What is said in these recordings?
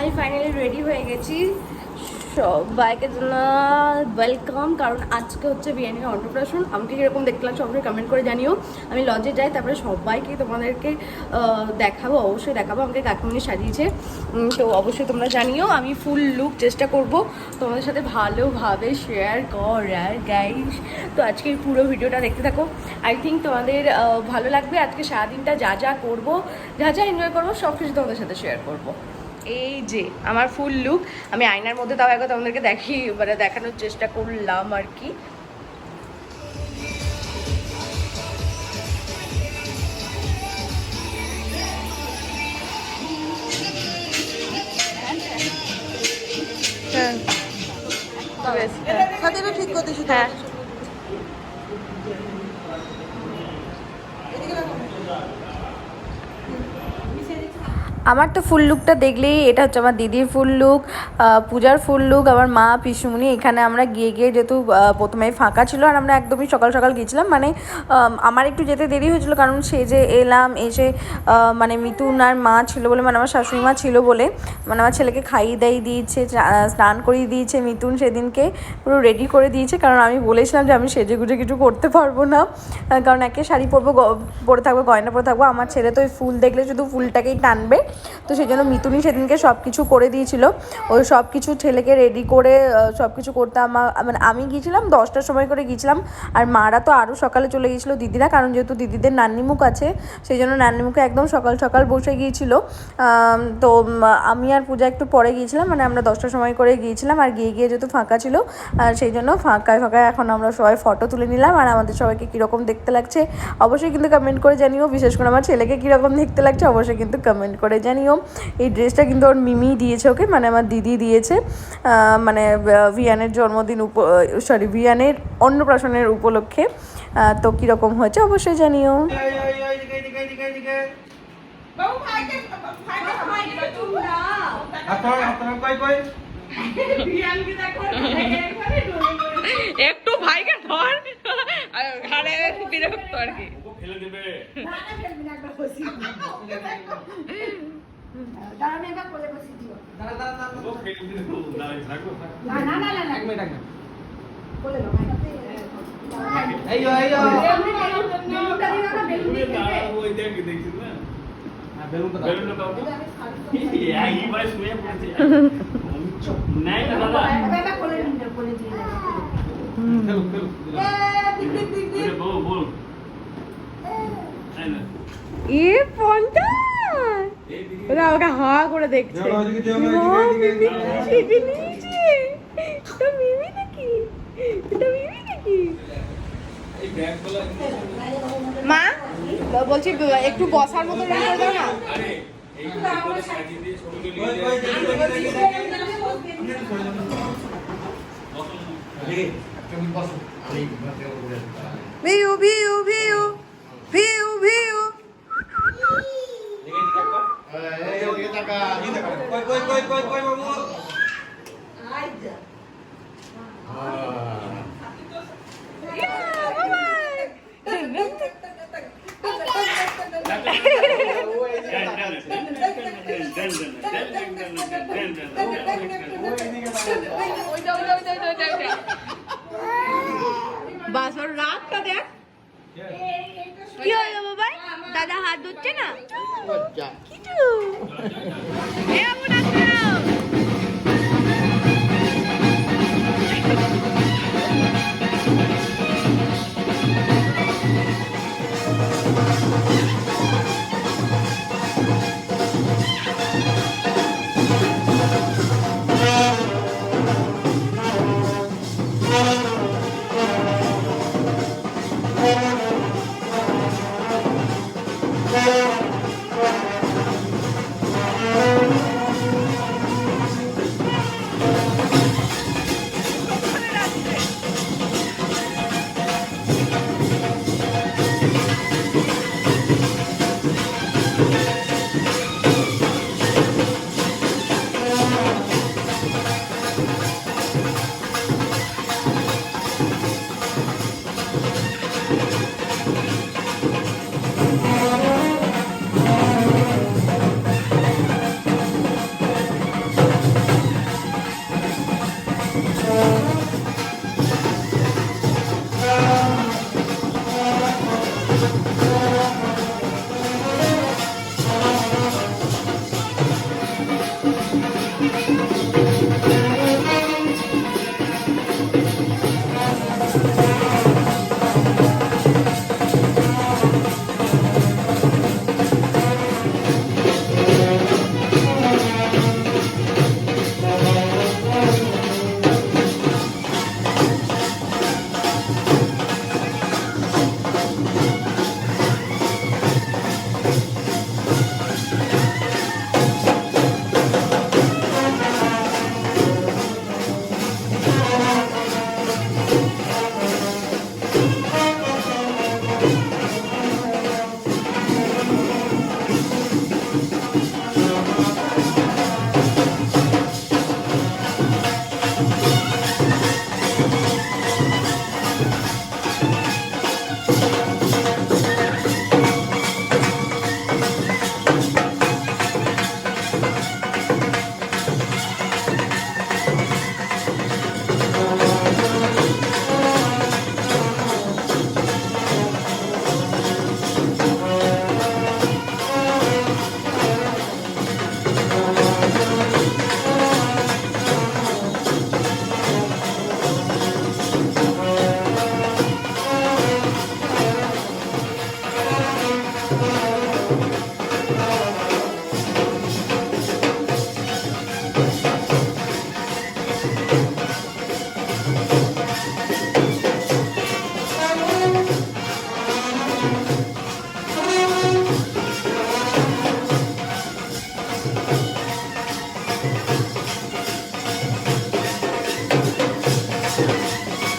আমি finally ready হয়ে গেছি। সবাইকে জন্য ওয়েলকাম কারণ আজকে হচ্ছে বিরিয়ানির অন্নপ্রাশন। আমাকে কীরকম লাগছে অবশ্যই কমেন্ট করে জানিও। আমি লজে যাই, তারপরে সবাইকে তোমাদেরকে দেখাবো, অবশ্যই দেখাবো, আমাকে কাকিমনি সাজিয়েছে। তো অবশ্যই তোমরা জানিও, আমি ফুল লুক চেষ্টা করব তোমাদের সাথে ভালোভাবে শেয়ার করার গাইস তো আজকের পুরো ভিডিওটা দেখতে থাকো। আই থিঙ্ক তোমাদের ভালো লাগবে। আজকে সারাদিনটা যা যা করব, যা যা এনজয় করব সব কিছু তোমাদের সাথে শেয়ার করব। এই যে আমার ফুল লুক আমি আয়নার মধ্যে তাও একবার তোমাদেরকে দেখি মানে দেখানোর চেষ্টা করলাম আর কি। হ্যাঁ। ঠিক আমার তো ফুল লুকটা দেখলেই এটা হচ্ছে আমার দিদির ফুল লুক পূজার ফুল লুক আমার মা পিসুমনি এখানে আমরা গিয়ে গিয়ে যেহেতু প্রথমে ফাঁকা ছিল আর আমরা একদমই সকাল সকাল গিয়েছিলাম মানে আমার একটু যেতে দেরি হয়েছিল কারণ সেজে এলাম এসে মানে মিতুন আর মা ছিল বলে মানে আমার শাশুড়ি মা ছিল বলে মানে আমার ছেলেকে খাইয়ে দাইয়ে দিয়েছে স্নান করিয়ে দিয়েছে মিতুন সেদিনকে, পুরো রেডি করে দিয়েছে, কারণ আমি বলেছিলাম যে আমি সেজে গুজে কিছু করতে পারব না কারণ একে শাড়ি পরবো পরে থাকব, গয়না পরে থাকব, আমার ছেলে তো ওই ফুল দেখলে শুধু ফুলটাকেই টানবে তো সেই জন্য মিতুনি সেদিনকে সব কিছু করে দিয়েছিল। ওই সব কিছু ছেলেকে রেডি করে সব কিছু করতে আমার মানে আমি গিয়েছিলাম, দশটার সময় করে গিয়েছিলাম। আর মারা তো আরও সকালে চলে গিয়েছিল দিদিরা, কারণ যেহেতু দিদিদের নান্নিমুখ আছে, সেই জন্য নান্নিমুখে একদম সকাল সকাল বসে গিয়েছিল। তো আমি আর পূজা একটু পরে গিয়েছিলাম মানে আমরা দশটার সময় করে গিয়েছিলাম, আর গিয়ে গিয়ে যেহেতু ফাঁকা ছিল, আর সেই জন্য ফাঁকায় ফাঁকায় এখন আমরা সবাই ফটো তুলে নিলাম, আর আমাদের সবাইকে কীরকম দেখতে লাগছে, অবশ্যই কিন্তু কমেন্ট করে জানিও, বিশেষ করে আমার ছেলেকে কীরকম দেখতে লাগছে, অবশ্যই কিন্তু কমেন্ট করে জানিও এই ড্রেসটা কিন্তু ওর মিমি দিয়েছে ওকে? মানে আমার দিদি দিয়েছে। মানে ভিয়ানের জন্মদিন উপ সরি ভিয়ানের অন্নপ্রাশনের উপলক্ষে। তো কীরকম হয়েছে অবশ্যই জানিও। একটু ভাইকে ধর। ঘাড়ে বিরক্ত আর কি। ফেলে দেবে। ও থাকো ওই দেখ দেখছিস না? বেলুনটা দাও। এই শুয়ে পড়েছে। নাই দাদা। করে দেখছে যাও, ওদিকে যাও, এটা মিমি নাকি? মিমি নাকি? মা বলছি একটু বসার মতো রুম করে দাও না? View view view view. বাস ওর রাগটা দেখ। কি হলো বাবা দাদা হাত ধরছে না? কিছু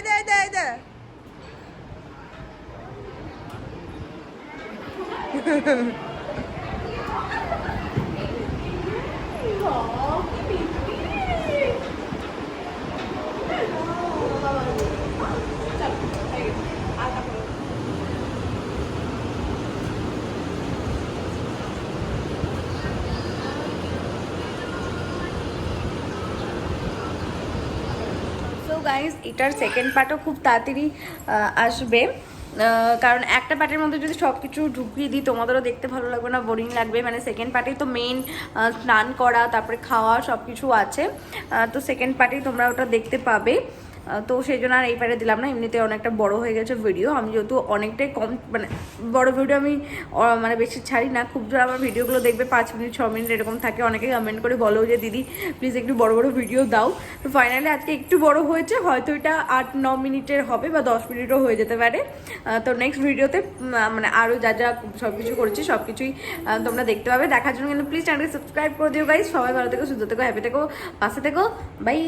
এই দে এই দে গাইজ এটার সেকেন্ড পার্টও খুব তাড়াতাড়ি আসবে। কারণ একটা পার্টের মধ্যে যদি সব কিছু ঢুকিয়ে দিই, তোমাদেরও দেখতে ভালো লাগবে না বোরিং লাগবে। মানে সেকেন্ড পার্টেই তো মেন স্নান করা, তারপরে খাওয়া সব কিছু আছে তো সেকেন্ড পার্টেই তোমরা ওটা দেখতে পাবে। তো সেই জন্য আর এই পারে দিলাম না, এমনিতে অনেকটা বড় হয়ে গেছে ভিডিও আমি যেহেতু অনেকটাই কম মানে বড় ভিডিও আমি মানে বেশি ছাড়ি না। খুব জোর আমার ভিডিওগুলো দেখবে পাঁচ মিনিট, ছ মিনিট এরকম থাকে। অনেকে কমেন্ট করে বলো যে, দিদি প্লিজ একটু বড় বড় ভিডিও দাও। তো ফাইনালি আজকে একটু বড় হয়েছে, হয়তো এটা আট, ন মিনিটের হবে বা দশ মিনিটও হয়ে যেতে পারে। তো নেক্সট ভিডিওতে মানে আরও যা যা সব কিছু করেছি, সব কিছুই তোমরা দেখতে পাবে। দেখার জন্য কিন্তু প্লিজ চ্যানেলকে সাবস্ক্রাইব করে দিও গাইজ সবাই ভালো থেকো, সুস্থ থেকো হ্যাপি থেকো, পাশে থেকো। বাই